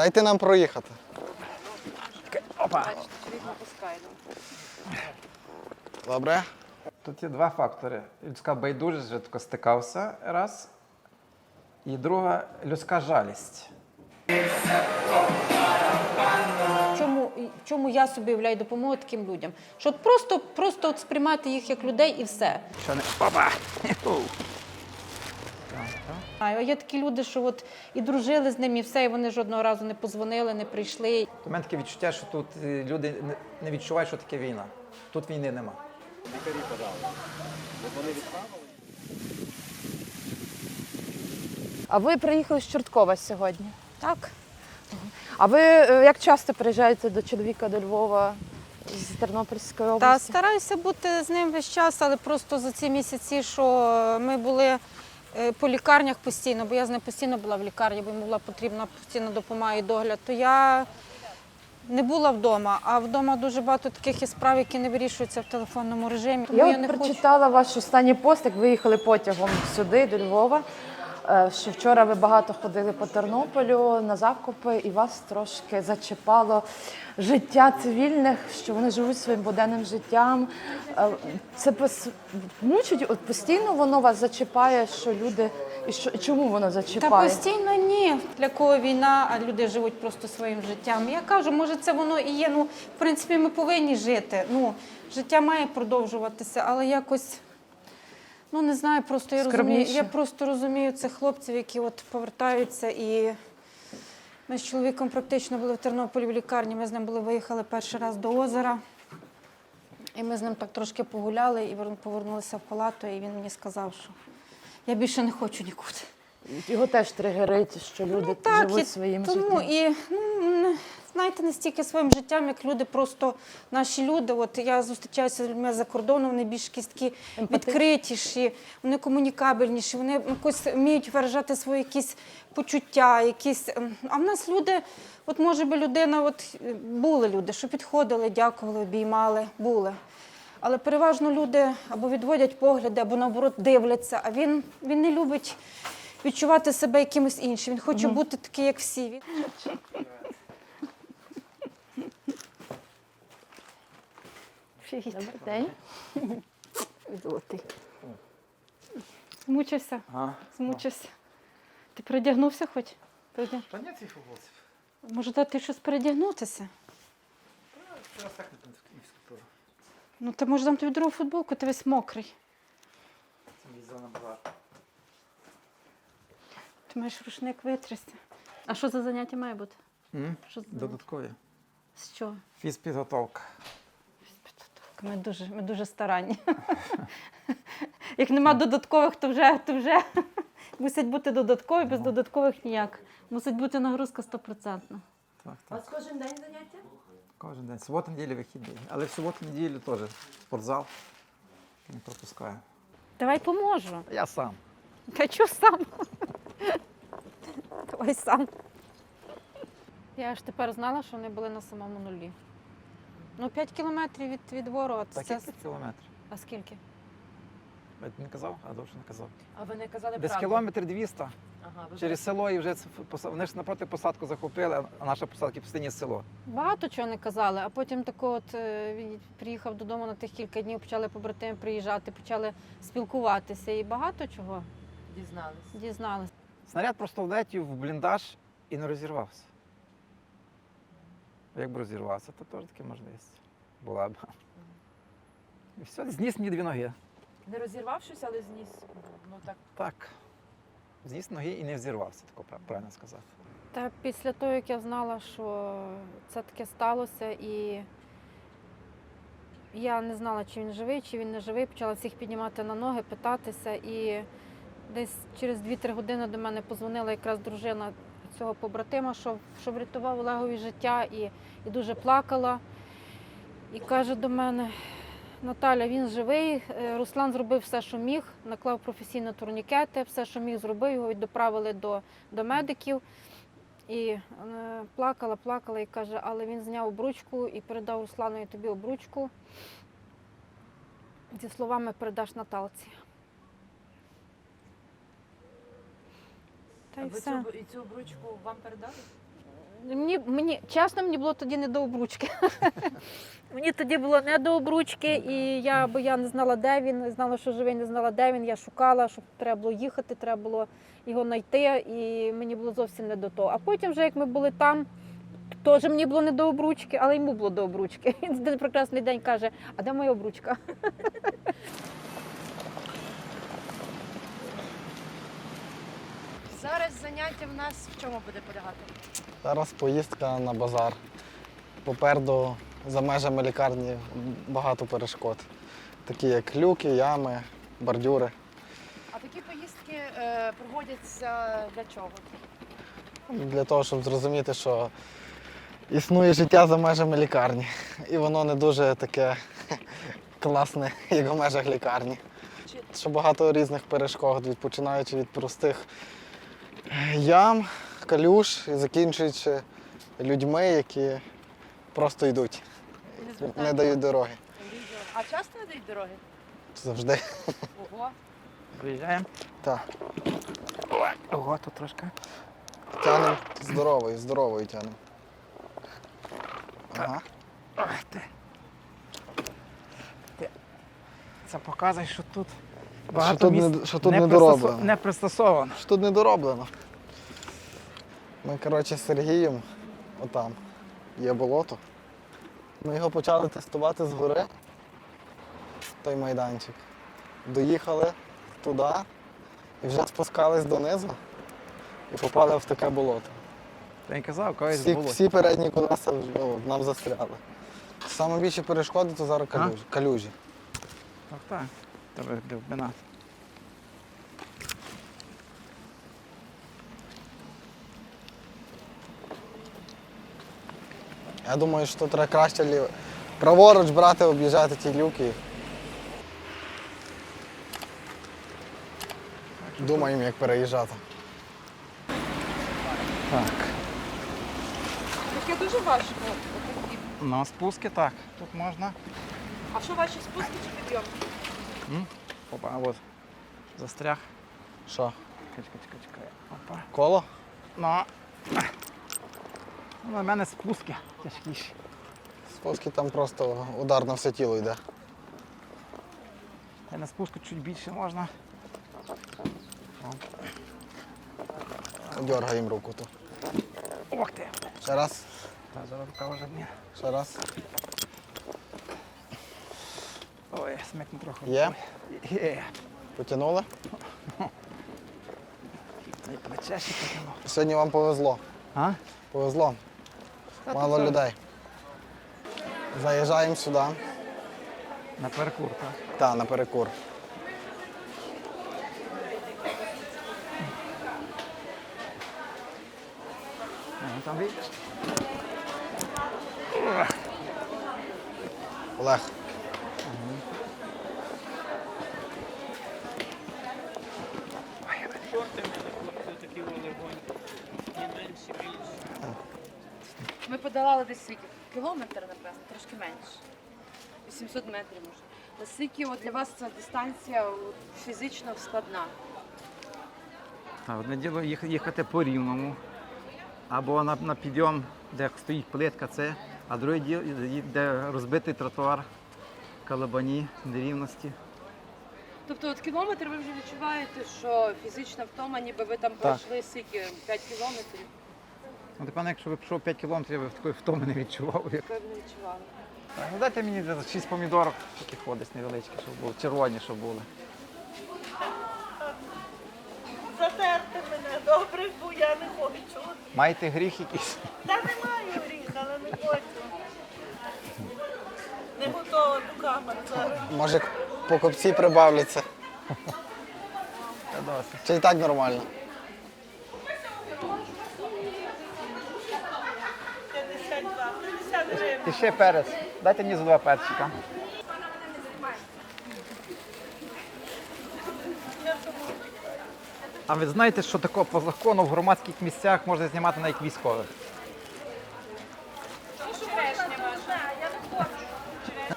Дайте нам проїхати. Опа! Добре? Тут є два фактори. Людська байдужість, вже стикався раз. І друга людська жалість. Чому, чому я собі являю допомогу таким людям? Що от просто, просто от сприймати їх як людей і все. Що не. Опа! А є такі люди, що от і дружили з ними, і все, і вони жодного разу не позвонили, не прийшли. У мене таке відчуття, що тут е, люди не- відчувають, що таке війна. Тут війни нема. Лікарі подали. А ви приїхали з Чорткова сьогодні. Так. А ви е, як часто приїжджаєте до чоловіка до Львова з Тернопільської Та області? стараюся бути з ним весь час, але просто за ці місяці, що ми були по лікарнях постійно, бо я з ним постійно була в лікарні, бо йому була потрібна постійна допомога і догляд, то я не була вдома, а вдома дуже багато таких є справ, які не вирішуються в телефонному режимі. Тому Я, я, от не хочу. прочитала ваш останній пост, як ви їхали потягом сюди, до Львова. Е, Що вчора ви багато ходили по Тернополю на закупи, і вас трошки зачіпало життя цивільних, що вони живуть своїм буденним життям. Е, Це мучить, от постійно воно вас зачіпає, що люди. І що, чому воно Та постійно ні. Для кого війна, а люди живуть просто своїм життям. Я кажу, може, це воно і є. Ну, в принципі, ми повинні жити. Ну, життя має продовжуватися, але якось. Ну не знаю, просто я розумію. Скромніше. Я просто розумію цих хлопців, які от повертаються і. Ми з чоловіком практично були в Тернополі в лікарні. Ми з ним були виїхали перший раз до озера. І ми з ним так трошки погуляли і повернулися в палату, і він мені сказав, що я більше не хочу нікуди. Його теж тригерить, що люди Ну, так, живуть і своїм тому життям. і ну, знаєте, не стільки своїм життям, як люди, просто наші люди. От я зустрічаюся з людьми за кордоном, вони більш такі відкритіші, вони комунікабельніші, вони якось вміють виражати свої якісь почуття, якісь. ем, А в нас люди, от може би людина, от е, були люди, що підходили, дякували, обіймали, були. Але переважно люди або відводять погляди, або наоборот дивляться. А він, він не любить відчувати себе якимось іншим. Він хоче бути такий, як всі. Він- Добрий день. Золотий. Змучився, Ага. змучився. Ти передягнувся хоч? Передяг- Та ні, цих футболців. Може, дати щось передягнутися? Зараз так не скупив. Ну, ти може дам тобі другу футболку, ти весь мокрий. Це мій зона базар. Ти маєш рушник витрясти. А що за заняття має бути? М? Що за заняття? Додаткові. З чого? Фізпідготовка. Ми дуже, ми дуже старанні. Як нема додаткових, то вже, то вже мусить бути додаткові, без додаткових ніяк. Мусить бути нагрузка стопроцентна. Так, так. кожен день заняття? Кожен день. Субота, неділя, вихідний. Але в суботу, неділю теж спортзал. Не пропускаю. Давай поможу. Я сам. Та чого сам? Давай сам. Я ж тепер знала, що вони були на самому нулі. Ну, 5 кілометрів від, від ворот. Так, Це... який кілометр? А скільки? Я не казав, а довше не казав. А ви не казали Десь правду? кілометр 200 Ага, ви через село і вже це вони ж напроти посадку захопили, а наша посадка постійно село. Багато чого не казали, а потім тако от е, він приїхав додому на тих кілька днів, почали побратими приїжджати, почали спілкуватися і багато чого дізнались. дізналися. Снаряд просто влетів в бліндаж і не розірвався. Як би розірвався, то теж таке можливість була б. І все, зніс мені дві ноги. Не розірвавшись, але зніс. Ну так. Так. Зніс ноги і не взірвався, тако правильно сказати. Та після того, як я знала, що це таке сталося, і я не знала, чи він живий, чи він не живий, почала всіх піднімати на ноги, питатися. І десь через 2-3 години до мене позвонила якраз дружина цього побратима, що, що врятував Олегові життя, і, і дуже плакала. І каже до мене: Наталя, він живий. Е, Руслан зробив все, що міг, наклав професійно турнікети, все, що міг, зробив, його доправили до, до медиків. І е, плакала, плакала і каже, але він зняв обручку і передав Русланові тобі обручку. Зі словами передаш Наталці. Та й ви все. цю, і цю обручку вам передали? мені, мені чесно, мені було тоді не до обручки. мені тоді було не до обручки, і я, бо я не знала, де він, не знала, що живий, не знала, де він. Я шукала, що треба було їхати, треба було його знайти, і мені було зовсім не до того. А потім, вже як ми були там, теж мені було не до обручки, але йому було до обручки. Він один прекрасний день каже: А де моя обручка? Зараз заняття в нас в чому буде полягати? Зараз поїздка на базар. Попереду за межами лікарні багато перешкод. Такі як люки, ями, бордюри. А такі поїздки е, проводяться для чого? Для того, щоб зрозуміти, що існує життя за межами лікарні. І воно не дуже таке класне, як у межах лікарні. Що багато різних перешкод, від- починаючи від простих ям, калюш і закінчуючи людьми, які просто йдуть, не дають дороги. А часто не дають дороги? Завжди. Ого. Виїжджаємо. Так. Ого, тут трошки. Тянем здоровою, здоровою тянем. Ага. Ах ти. Ти. Це показує, що тут багато тут місць не- що тут не, дороблено. не пристосовано. Що тут не дороблено. Ми, коротше, з Сергієм, отам, є болото. Ми його почали тестувати згори, той майданчик. Доїхали туди і вже спускались донизу і попали в таке болото. Та й казав, колись Всі, було. всі передні колеса ну, нам застряли. Саме більше перешкоди то зараз калюжі. калюжі. Так, так. Тебе довбина. Я думаю, що треба краще ліво. Праворуч брати, об'їжджати ті люки. Думаємо, як переїжджати. Так. Таке дуже важко. На спуски так. Тут можна. А що ваші спуски чи підйомки? Опа, от. Застряг. Що? Чекай, чекай, чекай. Опа. Коло? Ну. Ну, на мене спуски тяжкіші. Спуски там просто удар на все тіло йде. Та й на спуску чуть більше можна. Дергаємо руку тут. Ох ти! Ще раз, Та зараз рука вже ні. ще раз. Ой, смикну трохи. Є? Є. Потягнули. І плече ще потягнув. Сьогодні вам повезло. А? Повезло. Та Мало тут людей. Заїжджаємо сюди. На паркур, так. Та, на перекур. Ага, Там. Олег. Ми подолали десь скільки? Кілометр, напевно, трошки менше. 800 метрів може. Наскільки от для вас ця дистанція от, фізично складна? Так, одне діло їх- їхати по рівному. Або на, на підйом, де стоїть плитка, це, а друге діло, де розбитий тротуар, калабані, нерівності. Тобто от кілометр ви вже відчуваєте, що фізична втома, ніби ви там пройшли скільки 5 кілометрів, Ну, напевно, якщо ви пішов 5 кілометрів, я б такої втоми не відчував. Як... ви б не відчували. Так, ну дайте мені 6 помідорок, таких десь невеличкі, щоб були, червоні, щоб були. Затерти мене добре, бо я не хочу. Маєте гріх якийсь? Та не маю гріх, але не хочу. Не готова до камер зараз. Може, покупці прибавляться. Та досить. Чи і так нормально? І ще перець. Дайте мені за два перчика. А ви знаєте, що такого по закону в громадських місцях можна знімати навіть військових?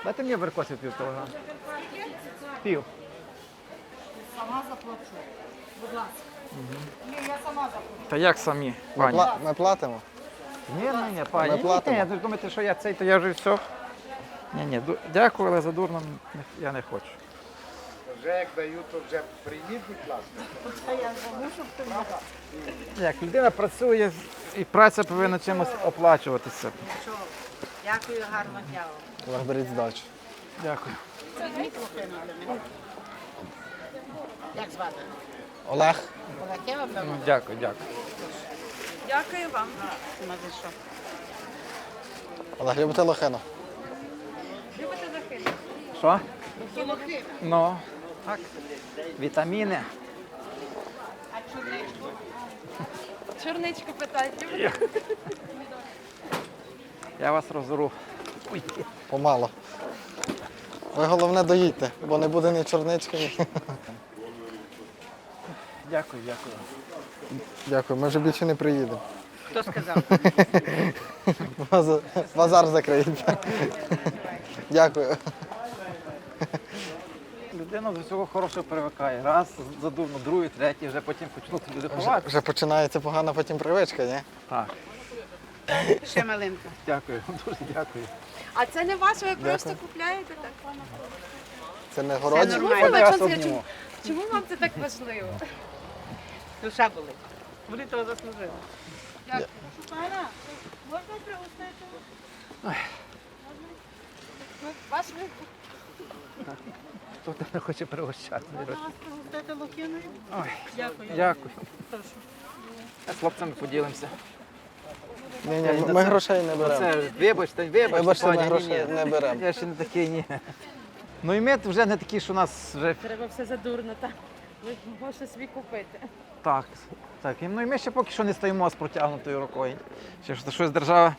Дайте мені абрикосів пів кілограма. Пів. Сама заплачу. Будь ласка. Ні, я сама заплачу. Та як самі, Ми, пла- ми платимо. Ні, ні, ні, па, Ми ні, платимо. ні, ви думаєте, що я цей, то я вже все. Ні, ні, ду- дякую, але за дурно не- я не хочу. Вже як дають, то вже прийміть, будь ласка. Як людина працює і праця повинна чимось оплачуватися. Дякую, гарно дня. Олег, беріть здачу. Дякую. Як звати? Олег, Олег, я вам Ну, дякую, дякую. Дякую вам. нема за що. Олег, любите лохину? Любите захист? Що? Ну, так. Вітаміни. Чорничку питайте. Я вас розору. Помало. Ви головне доїдьте, бо не буде ні чорнички. Дякую, дякую. Дякую, ми вже більше не приїдемо. Хто сказав? Базар, базар закриється. Дякую. Людина до всього хорошого привикає. Раз задумно, другий, третій, вже потім почнуть люди Вже, ховати. вже починається погана потім привичка, ні? Так, Ще маленька. дякую, дуже дякую. А це не ваше, ви Дякую. просто купляєте так? Це не городі. Це Чому, вас чому, чому вам це так важливо? Душа болить. Вони того заслужили. Дякую. Пана, можна пригостити? Ваш ви Хто не хоче пригощати? Можна вас пригостити лохиною? Ой, Дякую. дякую. Прошу. З хлопцями поділимося. Ні, ні, ми грошей не беремо. Це, вибачте, вибачте, Вибачте, ми пані, ні, грошей ні. не беремо. Я ще не такий, ні. Ну і ми вже не такі, що нас вже Треба все задурно, так. Ви можете собі купити. так. Так, ну і ми ще поки що не стоїмо з протягнутою рукою. Ще що щось держава.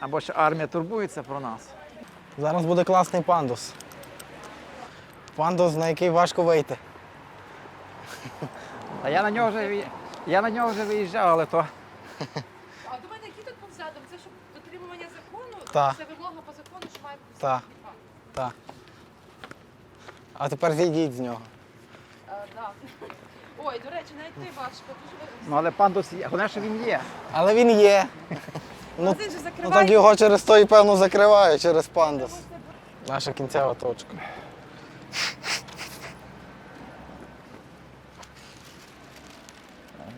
Або ще армія турбується про нас. Зараз буде класний пандус. Пандус, на який важко вийти. А я на нього вже я на нього вже виїжджав, але то А до мене які тут був задум? Це щоб дотримування закону, Так. це вимога по закону, що має бути Так. Так. А тепер зійдіть з нього. А, да. Ой, до речі, навіть ти важко. Дуже ну, але пандус є. Головне, що він є. Але він є. Ну, Магазин же ну закриває. так його через то і певно закривають, через пандус. Наша кінцева точка.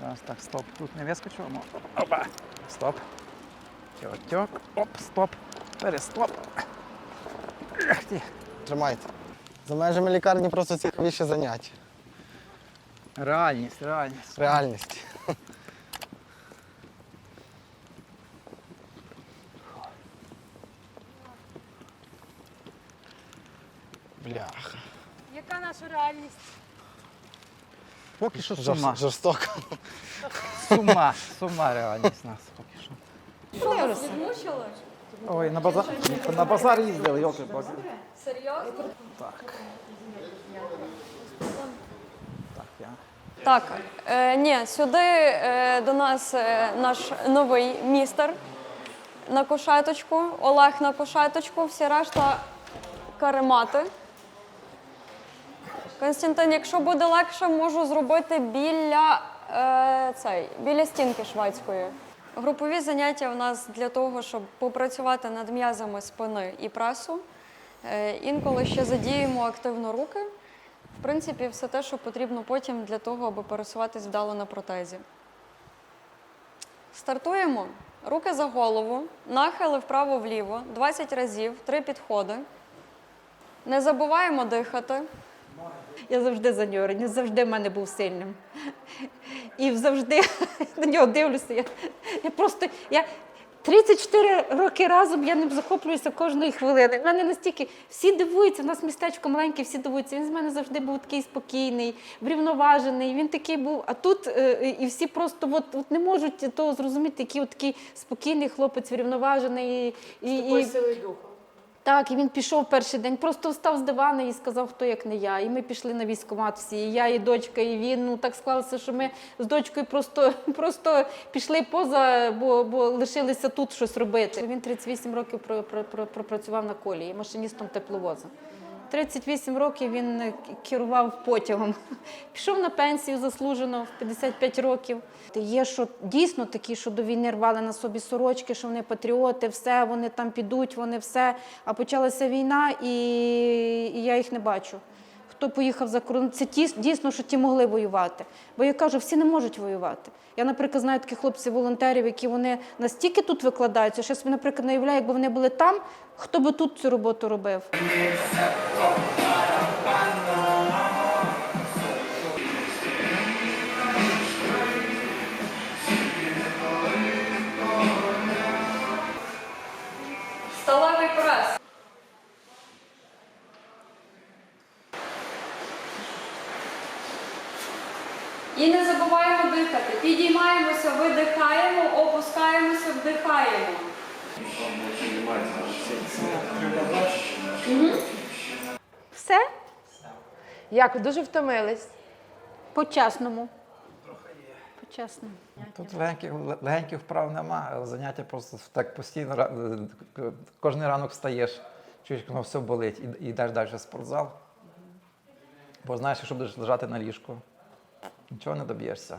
Зараз так, стоп. Тут не вискочимо. Опа. Стоп. Тьок-тьок. Оп, стоп. Перестоп. Ех ти. Тримайте. За межами лікарні просто цікавіші заняття. Реальність, реальність. Реальність. Бляха. Яка наша реальність? Поки що Жорс- сума. Жорстоко. Сума. Сума реальність нас поки що. Ой, на базар, на базар їздили, йолки палки Серйозно? Так. Так, я. Так, е, ні, сюди е, до нас е, наш новий містер на кошеточку, Олег на кошеточку, всі решта каремати. Константин, якщо буде легше, можу зробити біля, е, цей, біля стінки шведської. Групові заняття у нас для того, щоб попрацювати над м'язами спини і пресу. Е, інколи ще задіємо активно руки. В принципі, все те, що потрібно потім для того, аби пересуватись вдало на протезі. Стартуємо. Руки за голову, нахили вправо-вліво, 20 разів, три підходи. Не забуваємо дихати. Я завжди за нього, він завжди в мене був сильним. І завжди на нього дивлюся. Я, я просто я 34 роки разом я ним захоплююся кожної хвилини. У мене настільки всі дивуються, у нас містечко маленьке, всі дивуються. Він з мене завжди був такий спокійний, врівноважений. Він такий був. А тут е, і всі просто от, от не можуть того зрозуміти, який от такий спокійний хлопець, врівноважений. І, і, так, і він пішов перший день, просто встав з дивана і сказав, хто як не я. І ми пішли на військкомат всі. І я, і дочка, і він. Ну так склалося, що ми з дочкою просто, просто пішли поза, бо, бо лишилися тут щось робити. Він 38 років про- про- про- пропрацював на колії, машиністом тепловоза. 38 років він е, керував потягом. Пішов на пенсію заслужено в 55 років. Є що дійсно такі, що до війни рвали на собі сорочки, що вони патріоти, все, вони там підуть, вони все. А почалася війна, і, і я їх не бачу. Хто поїхав за кордон, це ті, дійсно, що ті могли воювати. Бо я кажу, всі не можуть воювати. Я, наприклад, знаю таких хлопців-волонтерів, які вони настільки тут викладаються, що я собі, наприклад, не уявляю, якби вони були там, хто би тут цю роботу робив. І не забуваємо дихати. Підіймаємося, видихаємо, опускаємося, вдихаємо. Все Як ви дуже втомились? по-чесному. По-чесному. Тут легеньких, легеньких вправ нема, але заняття просто так постійно кожен ранок встаєш, чуєш, воно все болить, і, йдеш далі в спортзал. Бо знаєш, якщо будеш лежати на ліжку, нічого не доб'єшся.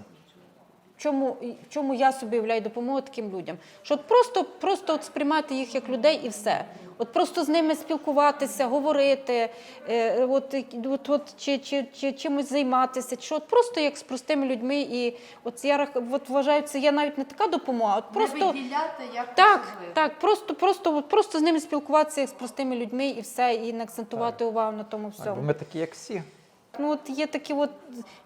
В чому, чому я собі являю допомогу таким людям? Що от просто, просто от сприймати їх як людей і все. От просто з ними спілкуватися, говорити, е, от, от, от, чи, чи, чи чимось займатися, чи от просто як з простими людьми. І от я от вважаю, це є навіть не така допомога, от просто виділяти як так, так, просто, просто, от, просто з ними спілкуватися як з простими людьми і все, і не акцентувати увагу на тому Так, бо всьому. ми такі, як всі. Ну, от є такі от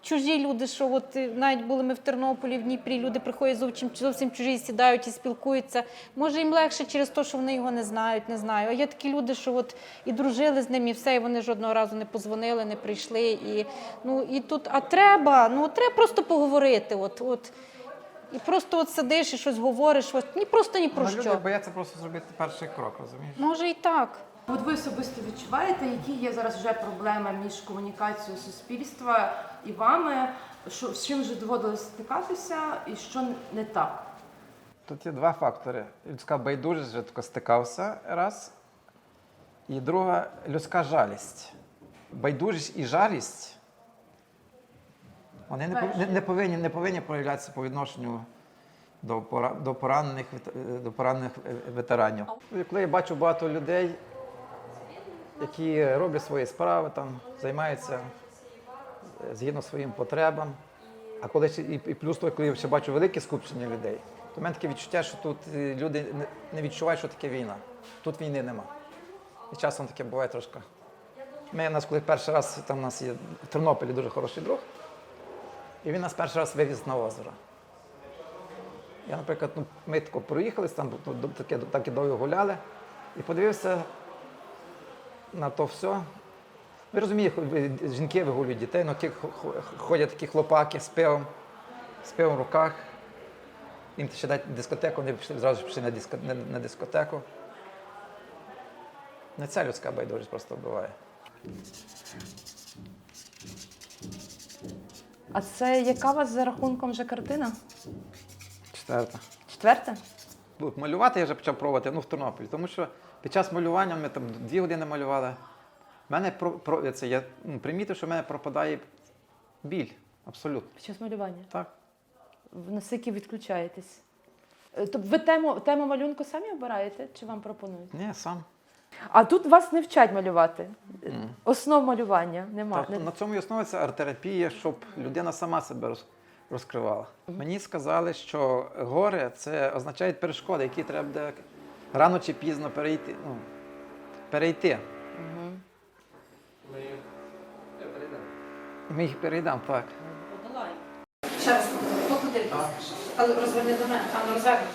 чужі люди, що от е, навіть були ми в Тернополі, в Дніпрі, люди приходять зовсім, зовсім чужі, сідають і спілкуються. Може, їм легше через те, що вони його не знають, не знаю. А є такі люди, що от і дружили з ним, і все, і вони жодного разу не позвонили, не прийшли. І, ну, і тут, а треба, ну треба просто поговорити. От, от. І просто от сидиш і щось говориш, от, ні просто ні про Але люди що. бояться просто зробити перший крок, розумієш? Може і так. От ви особисто відчуваєте, які є зараз вже проблеми між комунікацією суспільства і вами, що з чим вже доводилось стикатися, і що не так? Тут є два фактори. Людська байдужість, вже тако стикався раз. І друга людська жалість. Байдужість і жалість вони не, не, не, повинні, не повинні проявлятися по відношенню до, пора, до, поранених, до поранених е, ветеранів. Коли я бачу багато людей, які роблять свої справи, там, займаються е, згідно своїм потребам. А коли ще- і, плюс того, коли я ще бачу велике скупчення людей, то в мене таке відчуття, що тут е, люди не, відчувають, що таке війна. Тут війни нема. І часом таке буває трошки. Ми нас, коли перший раз там у нас є в Тернополі дуже хороший друг, і він нас перший раз вивіз на озеро. Я, наприклад, ну, ми тако проїхались, там таке, так і довго гуляли, і подивився на то все. Ви розумієте, жінки вигулюють дітей, ну, ті хо- хо- ходять такі хлопаки з пивом, з пивом в руках. Їм ще дати дискотеку, вони пішли, зразу пішли на, диско, на, на дискотеку. Не ця людська байдужість просто вбиває. А це яка у вас за рахунком вже картина? Четверта. Четверта? Ну, Малювати я вже почав пробувати ну, в Тернополі, тому що під час малювання ми там дві години малювали. Мене про, про, це, я ну, примітив, що в мене пропадає біль. Абсолютно. Під час малювання. Так. Наскільки відключаєтесь? Тобто ви тему, тему малюнку самі обираєте чи вам пропонують? Ні, сам. А тут вас не вчать малювати. Основ малювання нема. Так, на цьому і основується арт-терапія, щоб людина сама себе роз- розкривала. Мені сказали, що горе це означають перешкоди, які треба рано чи пізно перейти. Ну, перейти. Ми їх перейдемо, так. Ще раз покуди, але розверни до мене, там розвернути.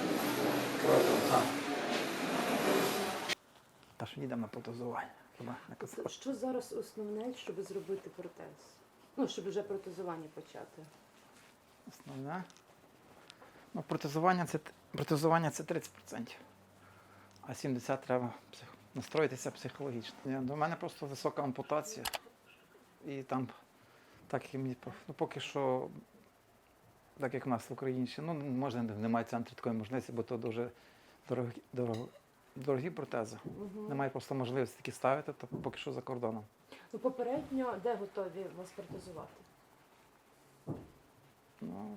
Та що їдемо на протезування. Не? Що зараз основне, щоб зробити протез? Ну, щоб вже протезування почати. Основне. Ну, протезування це, протезування це 30%. А 70% треба псих... настроїтися психологічно. До мене просто висока ампутація. І там, так як мені ну, поки що, так як в нас в Україні, ще, ну, може, немає центру такої можливості, бо то дуже дорого, дорого, дорогі протези. Немає просто можливості такі ставити, то поки що за кордоном. Ну, попередньо, де готові вас протезувати? Ну,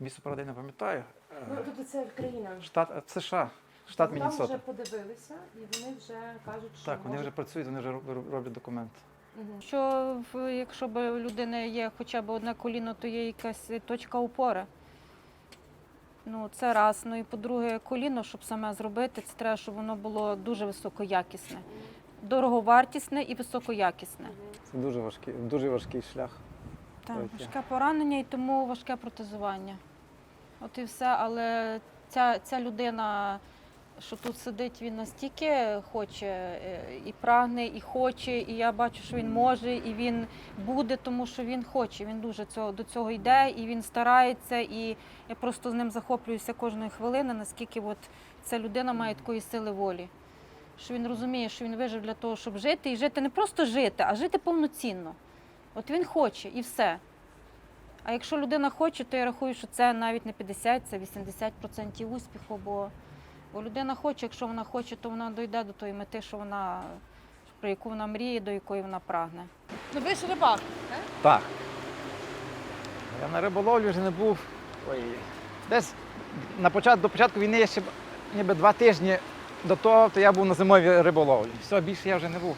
місто правда, не пам'ятаю. Ну, тобто це країна. Штат е, США, штат Там вже подивилися, і вони вже кажуть, що Так, вони вже працюють, вони вже роб- роблять документи. Мгм. Що в- якщо б у людини є хоча б одне коліно, то є якась точка опори. Ну, це раз. Ну і по-друге, коліно, щоб саме зробити, це треба, щоб воно було дуже високоякісне. Дороговартісне і високоякісне. Це дуже важкий, дуже важкий шлях. Так, Таке. важке поранення і тому важке протезування. От і все. Але ця, ця людина, що тут сидить, він настільки хоче е, і прагне, і хоче, і я бачу, що він може, і він буде, тому що він хоче. Він дуже цього, до цього йде, і він старається. І я просто з ним захоплююся кожної хвилини, наскільки от ця людина має такої сили волі. Що він розуміє, що він вижив для того, щоб жити, і жити не просто жити, а жити повноцінно. От він хоче і все. А якщо людина хоче, то я рахую, що це навіть не 50, це 80% успіху, бо, бо людина хоче, якщо вона хоче, то вона дійде до тої мети, що вона, про яку вона мріє, до якої вона прагне. Ну ви ж рибак. Так. Я на риболовлі вже не був. Ой. Десь на початку, до початку війни я ще ніби два тижні до того, то я був на зимовій риболовлі. Все, більше я вже не був.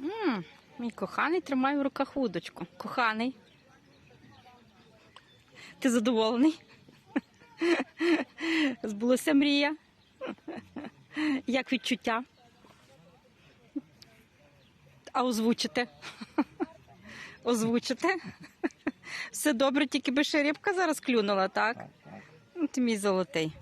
М, Мій коханий тримає в руках вудочку. Коханий. Ти задоволений? Збулася мрія. Як відчуття? А озвучите? Озвучите? Все добре, тільки би ще рибка зараз клюнула, так? Ти мій золотий.